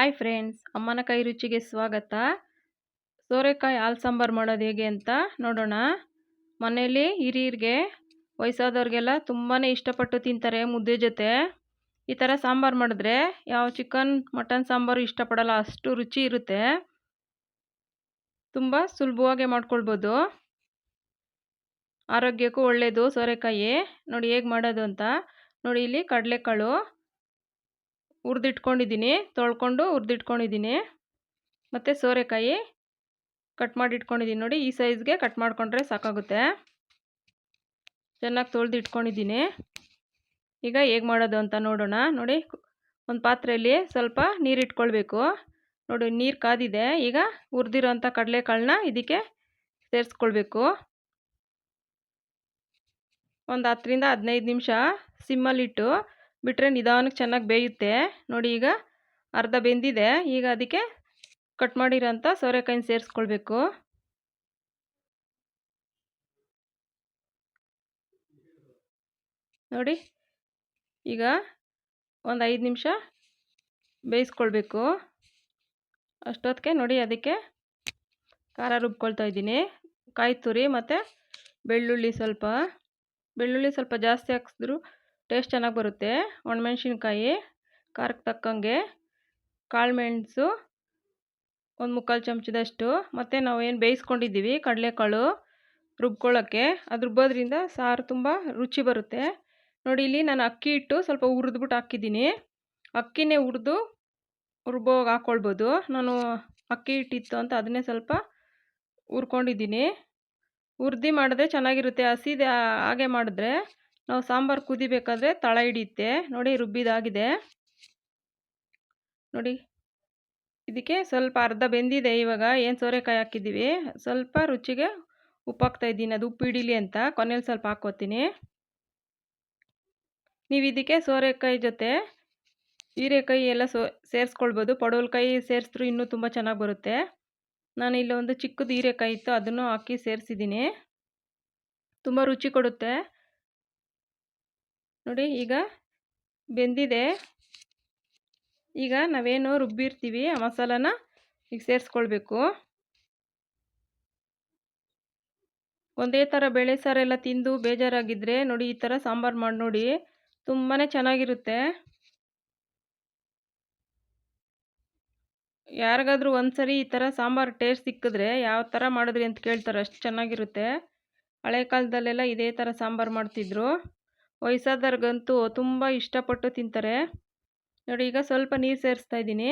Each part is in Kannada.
ಹಾಯ್ ಫ್ರೆಂಡ್ಸ್ ಅಮ್ಮನ ಕೈ ರುಚಿಗೆ ಸ್ವಾಗತ. ಸೋರೆಕಾಯಿ ಹಾಲು ಸಾಂಬಾರು ಮಾಡೋದು ಹೇಗೆ ಅಂತ ನೋಡೋಣ. ಮನೆಯಲ್ಲಿ ಹಿರಿಯರಿಗೆ, ವಯಸ್ಸಾದವ್ರಿಗೆಲ್ಲ ತುಂಬಾ ಇಷ್ಟಪಟ್ಟು ತಿಂತಾರೆ ಮುದ್ದೆ ಜೊತೆ. ಈ ಥರ ಸಾಂಬಾರು ಮಾಡಿದ್ರೆ ಯಾವ ಚಿಕನ್, ಮಟನ್ ಸಾಂಬಾರು ಇಷ್ಟಪಡಲ್ಲ, ಅಷ್ಟು ರುಚಿ ಇರುತ್ತೆ. ತುಂಬ ಸುಲಭವಾಗಿ ಮಾಡ್ಕೊಳ್ಬೋದು. ಆರೋಗ್ಯಕ್ಕೂ ಒಳ್ಳೆಯದು ಸೋರೆಕಾಯಿ. ನೋಡಿ ಹೇಗೆ ಮಾಡೋದು ಅಂತ. ನೋಡಿ ಇಲ್ಲಿ ಕಡಲೆಕಾಳು. ಹುರಿದಿಟ್ಕೊಂಡಿದ್ದೀನಿ, ತೊಳ್ಕೊಂಡು ಹುರಿದಿಟ್ಕೊಂಡಿದ್ದೀನಿ. ಮತ್ತು ಸೋರೆಕಾಯಿ ಕಟ್ ಮಾಡಿ ಇಟ್ಕೊಂಡಿದ್ದೀನಿ ನೋಡಿ, ಈ ಸೈಜ್ಗೆ ಕಟ್ ಮಾಡಿಕೊಂಡ್ರೆ ಸಾಕಾಗುತ್ತೆ. ಚೆನ್ನಾಗಿ ತೊಳೆದು ಇಟ್ಕೊಂಡಿದ್ದೀನಿ ಈಗ ಹೇಗೆ ಮಾಡೋದು ಅಂತ ನೋಡೋಣ. ನೋಡಿ, ಒಂದು ಪಾತ್ರೆಯಲ್ಲಿ ಸ್ವಲ್ಪ ನೀರು ಇಟ್ಕೊಳ್ಬೇಕು. ನೋಡಿ, ನೀರು ಕಾದಿದೆ. ಈಗ ಹುರಿದಿರೋಂಥ ಕಡಲೆಕಾಳನ್ನ ಇದಕ್ಕೆ ಸೇರಿಸ್ಕೊಳ್ಬೇಕು. ಒಂದು ಹತ್ತರಿಂದ ಹದಿನೈದು ನಿಮಿಷ ಸಿಮ್ಮಲ್ಲಿಟ್ಟು ಬಿಟ್ಟರೆ ನಿಧಾನಕ್ಕೆ ಚೆನ್ನಾಗಿ ಬೇಯುತ್ತೆ. ನೋಡಿ ಈಗ ಅರ್ಧ ಬೆಂದಿದೆ. ಈಗ ಅದಕ್ಕೆ ಕಟ್ ಮಾಡಿರೋಂಥ ಸೋರೆಕಾಯಿನ ಸೇರಿಸ್ಕೊಳ್ಬೇಕು. ನೋಡಿ ಈಗ ಒಂದು ಐದು ನಿಮಿಷ ಬೇಯಿಸ್ಕೊಳ್ಬೇಕು. ಅಷ್ಟೊತ್ತಿಗೆ ನೋಡಿ ಅದಕ್ಕೆ ಖಾರ ರುಬ್ಕೊಳ್ತಾ ಇದ್ದೀನಿ. ಕಾಯಿ ತುರಿ ಮತ್ತು ಬೆಳ್ಳುಳ್ಳಿ ಸ್ವಲ್ಪ. ಬೆಳ್ಳುಳ್ಳಿ ಸ್ವಲ್ಪ ಜಾಸ್ತಿ ಹಾಕಿಸಿದ್ರು ಟೇಸ್ಟ್ ಚೆನ್ನಾಗಿ ಬರುತ್ತೆ. ಒಣಮೆಣ್ಸಿನ್ಕಾಯಿ ಖಾರಕ್ಕೆ ತಕ್ಕಂಗೆ, ಕಾಳು ಮೆಣಸು, ಒಂದು ಮುಕ್ಕಾಲು ಚಮಚದಷ್ಟು. ಮತ್ತು ನಾವು ಏನು ಬೇಯಿಸ್ಕೊಂಡಿದ್ದೀವಿ, ಕಡಲೆಕಾಳು ರುಬ್ಕೊಳ್ಳೋಕ್ಕೆ ಅದು ರುಬ್ಬೋದ್ರಿಂದ ಸಾರು ತುಂಬ ರುಚಿ ಬರುತ್ತೆ. ನೋಡಿ, ಇಲ್ಲಿ ನಾನು ಅಕ್ಕಿ ಹಿಟ್ಟು ಸ್ವಲ್ಪ ಹುರಿದ್ಬಿಟ್ಟು ಹಾಕಿದ್ದೀನಿ. ಅಕ್ಕಿನೇ ಹುರಿದು ರುಬ್ಬೋಗಿ ಹಾಕ್ಕೊಳ್ಬೋದು ನಾನು ಅಕ್ಕಿ ಹಿಟ್ಟಿತ್ತು ಅಂತ ಅದನ್ನೇ ಸ್ವಲ್ಪ ಹುರ್ಕೊಂಡಿದ್ದೀನಿ. ಹುರ್ದು ಮಾಡಿದ್ರೆ ಚೆನ್ನಾಗಿರುತ್ತೆ. ಹಸಿದೆ ಹಾಗೆ ಮಾಡಿದ್ರೆ ನಾವು ಸಾಂಬಾರು ಕುದಿಬೇಕಾದ್ರೆ ತಳ ಹಿಡಿಯುತ್ತೆ. ನೋಡಿ ರುಬ್ಬಿದಾಗಿದೆ. ನೋಡಿ, ಇದಕ್ಕೆ ಸ್ವಲ್ಪ ಅರ್ಧ ಬೆಂದಿದೆ ಇವಾಗ. ಏನು ಸೋರೆಕಾಯಿ ಹಾಕಿದ್ದೀವಿ? ಸ್ವಲ್ಪ ರುಚಿಗೆ ಉಪ್ಪು ಹಾಕ್ತಾ ಇದ್ದೀನಿ. ಅದು ಉಪ್ಪು ಹಿಡೀಲಿ ಅಂತ. ಕೊನೆಯಲ್ಲಿ ಸ್ವಲ್ಪ ಹಾಕ್ಕೋತೀನಿ. ನೀವು ಇದಕ್ಕೆ ಸೋರೆಕಾಯಿ ಜೊತೆ ಹೀರೆಕಾಯಿ ಎಲ್ಲ ಸೋ, ಸೇರಿಸ್ಕೊಳ್ಬೋದು. ಪಡವಲಕಾಯಿ ಸೇರಿಸಿದ್ರು ಇನ್ನೂ ತುಂಬ ಚೆನ್ನಾಗಿ ಬರುತ್ತೆ. ನಾನು ಇಲ್ಲೊಂದು ಚಿಕ್ಕದು ಹೀರೆಕಾಯಿ ಇತ್ತು. ಅದನ್ನು ಹಾಕಿ ಸೇರಿಸಿದ್ದೀನಿ. ತುಂಬ ರುಚಿ ಕೊಡುತ್ತೆ. ನೋಡಿ, ಈಗ ಬೆಂದಿದೆ. ಈಗ ನಾವೇನು ರುಬ್ಬಿರ್ತೀವಿ, ಆ ಮಸಾಲಾನ ಈಗ ಸೇರಿಸ್ಕೊಳ್ಬೇಕು. ಒಂದೇ ಥರ ಬೇಳೆ ಸಾರೆಲ್ಲ ತಿಂದು ಬೇಜಾರಾಗಿದ್ದರೆ ನೋಡಿ, ಈ ಥರ ಸಾಂಬಾರು ಮಾಡಿ ನೋಡಿ ತುಂಬಾ ಚೆನ್ನಾಗಿರುತ್ತೆ. ಯಾರಿಗಾದ್ರೂ ಒಂದ್ಸರಿ ಈ ಥರ ಸಾಂಬಾರು ಟೇಸ್ಟ್ ಸಿಕ್ಕಿದ್ರೆ ಯಾವ ಥರ ಮಾಡಿದ್ರಿ ಅಂತ ಕೇಳ್ತಾರೆ, ಅಷ್ಟು ಚೆನ್ನಾಗಿರುತ್ತೆ. ಹಳೆ ಕಾಲದಲ್ಲೆಲ್ಲ ಇದೇ ಥರ ಸಾಂಬಾರು ಮಾಡ್ತಿದ್ರು. ವಯಸ್ಸಾದವ್ರಿಗಂತೂ ತುಂಬ ಇಷ್ಟಪಟ್ಟು ತಿಂತಾರೆ. ನೋಡಿ ಈಗ ಸ್ವಲ್ಪ ನೀರು ಸೇರಿಸ್ತಾ ಇದ್ದೀನಿ.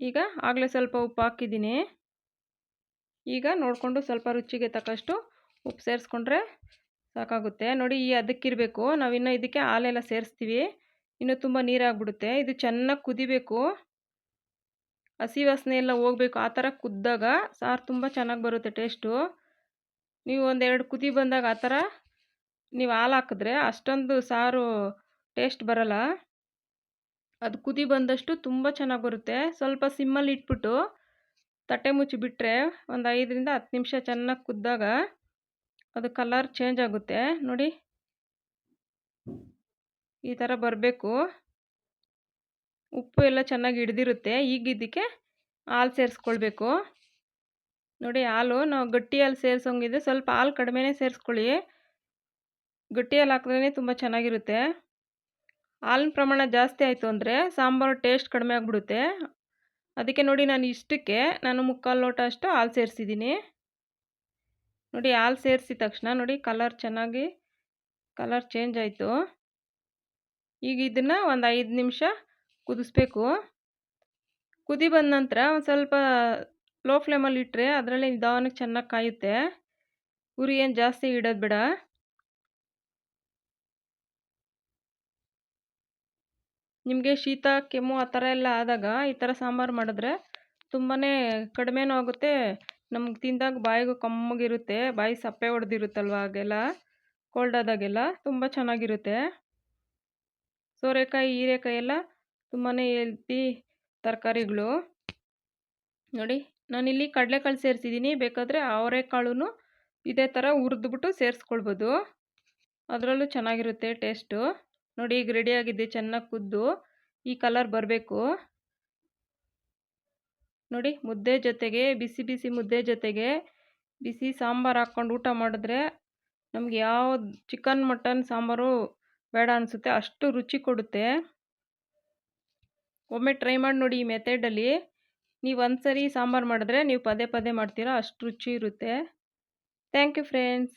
ಈಗ ಆಗಲೇ ಸ್ವಲ್ಪ ಉಪ್ಪು ಹಾಕಿದ್ದೀನಿ. ಈಗ ನೋಡಿಕೊಂಡು ಸ್ವಲ್ಪ ರುಚಿಗೆ ತಕ್ಕಷ್ಟು ಉಪ್ಪು ಸೇರಿಸ್ಕೊಂಡ್ರೆ ಸಾಕಾಗುತ್ತೆ. ನೋಡಿ ಈ ಅದಕ್ಕಿರಬೇಕು. ನಾವಿನ್ನು ಇದಕ್ಕೆ ಹಾಲೆಲ್ಲ ಸೇರಿಸ್ತೀವಿ. ಇನ್ನೂ ತುಂಬ ನೀರಾಗ್ಬಿಡುತ್ತೆ ಇದು ಚೆನ್ನಾಗಿ ಕುದಿಬೇಕು. ಹಸಿ ವಾಸನೆ ಎಲ್ಲ ಹೋಗ್ಬೇಕು. ಆ ಥರ ಕುದ್ದಾಗ ಸಾರು ತುಂಬ ಚೆನ್ನಾಗಿ ಬರುತ್ತೆ ಟೇಸ್ಟು. ನೀವು ಒಂದೆರಡು ಕುದಿ ಬಂದಾಗ ಆ ಥರ ನೀವು ಹಾಲು ಹಾಕಿದ್ರೆ ಅಷ್ಟೊಂದು ಸಾರು ಟೇಸ್ಟ್ ಬರಲ್ಲ. ಅದು ಕುದಿ ಬಂದಷ್ಟು ತುಂಬ ಚೆನ್ನಾಗಿ ಬರುತ್ತೆ. ಸ್ವಲ್ಪ ಸಿಮ್ಮಲ್ಲಿ ಇಟ್ಬಿಟ್ಟು ತಟ್ಟೆ ಮುಚ್ಚಿ ಬಿಟ್ಟರೆ ಒಂದು ಐದರಿಂದ ಹತ್ತು ನಿಮಿಷ ಚೆನ್ನಾಗಿ ಕುದ್ದಾಗ ಅದು ಕಲರ್ ಚೇಂಜ್ ಆಗುತ್ತೆ. ನೋಡಿ. ಈ ಥರ ಬರಬೇಕು. ಉಪ್ಪು ಎಲ್ಲ ಚೆನ್ನಾಗಿ ಹಿಡ್ದಿರುತ್ತೆ. ಈಗ ಇದಕ್ಕೆ ಹಾಲು ಸೇರಿಸ್ಕೊಳ್ಬೇಕು. ನೋಡಿ ಹಾಲು, ನಾವು ಗಟ್ಟಿ ಹಾಲು ಸೇರಿಸೋಂಗಿದ್ರೆ ಸ್ವಲ್ಪ ಹಾಲು ಕಡಿಮೆನೇ ಸೇರಿಸ್ಕೊಳ್ಳಿ. ಗಟ್ಟಿ ಹಾಕಿದ್ರೆ ಹಾಕಿದ್ರೇ ತುಂಬ ಚೆನ್ನಾಗಿರುತ್ತೆ. ಹಾಲಿನ ಪ್ರಮಾಣ ಜಾಸ್ತಿ ಆಯಿತು ಅಂದರೆ ಸಾಂಬಾರು ಟೇಸ್ಟ್ ಕಡಿಮೆ ಆಗಿಬಿಡುತ್ತೆ. ಅದಕ್ಕೆ ನೋಡಿ ನಾನು ಇಷ್ಟಕ್ಕೆ ನಾನು ಮುಕ್ಕಾಲು ಲೋಟ ಅಷ್ಟು ಹಾಲು ಸೇರಿಸಿದ್ದೀನಿ. ನೋಡಿ ಹಾಲು ಸೇರಿಸಿದ ತಕ್ಷಣ ನೋಡಿ ಕಲರ್ ಚೆನ್ನಾಗಿ, ಕಲರ್ ಚೇಂಜ್ ಆಯಿತು. ಈಗ ಇದನ್ನು ಒಂದು ಐದು ನಿಮಿಷ ಕುದಿಸ್ಬೇಕು. ಕುದಿ ಬಂದ ನಂತರ ಒಂದು ಸ್ವಲ್ಪ ಲೋ ಫ್ಲೇಮಲ್ಲಿ ಇಟ್ಟರೆ ಅದರಲ್ಲಿ ನಿಧಾನಕ್ಕೆ ಚೆನ್ನಾಗಿ ಕಾಯುತ್ತೆ. ಉರಿ ಏನು ಜಾಸ್ತಿ ಇಡೋದು ಬೇಡ. ನಿಮಗೆ ಶೀತ, ಕೆಮ್ಮು ಆ ಥರ ಎಲ್ಲ ಆದಾಗ ಈ ಥರ ಸಾಂಬಾರು ಮಾಡಿದ್ರೆ ತುಂಬಾ ಕಡಿಮೆನೂ ಆಗುತ್ತೆ. ನಮ್ಗೆ ತಿಂದಾಗ ಬಾಯಿಗೂ ಕಮ್ಮಗಿರುತ್ತೆ, ಬಾಯಿ ಸಪ್ಪೆ ಹೊಡೆದಿರುತ್ತಲ್ವ ಹಾಗೆಲ್ಲ ಕೋಲ್ಡ್ ಆದಾಗೆಲ್ಲ ತುಂಬ ಚೆನ್ನಾಗಿರುತ್ತೆ. ಸೋರೆಕಾಯಿ, ಹೀರೆಕಾಯಿ ಎಲ್ಲ ತುಂಬಾ ಹೆಲ್ತಿ ತರಕಾರಿಗಳು. ನೋಡಿ, ನಾನಿಲ್ಲಿ ಕಡಲೆಕಾಳು ಸೇರಿಸಿದ್ದೀನಿ. ಬೇಕಾದರೆ ಅವರೆಕಾಳು ಇದೇ ಥರ ಹುರಿದ್ಬಿಟ್ಟು ಸೇರಿಸ್ಕೊಳ್ಬೋದು. ಅದರಲ್ಲೂ ಚೆನ್ನಾಗಿರುತ್ತೆ ಟೇಸ್ಟು. ನೋಡಿ ಈಗ ರೆಡಿಯಾಗಿದೆ ಚೆನ್ನಾಗಿ ಕುದ್ದು. ಈ ಕಲರ್ ಬರಬೇಕು. ನೋಡಿ ಮುದ್ದೆ ಜೊತೆಗೆ, ಬಿಸಿ ಬಿಸಿ ಮುದ್ದೆ ಜೊತೆಗೆ ಬಿಸಿ ಸಾಂಬಾರು ಹಾಕ್ಕೊಂಡು ಊಟ ಮಾಡಿದ್ರೆ ನಮ್ಗೆ ಯಾವ ಚಿಕನ್ ಮಟನ್ ಸಾಂಬಾರು ಬೇಡ ಅನಿಸುತ್ತೆ. ಅಷ್ಟು ರುಚಿ ಕೊಡುತ್ತೆ. ಒಮ್ಮೆ ಟ್ರೈ ಮಾಡಿ ನೋಡಿ ಈ ಮೆಥಡಲ್ಲಿ ನೀವು ಒಂದು ಸರಿ ಸಾಂಬಾರು ಮಾಡಿದ್ರೆ ನೀವು ಪದೇ ಪದೇ ಮಾಡ್ತೀರಾ, ಅಷ್ಟು ರುಚಿ ಇರುತ್ತೆ. Thank you friends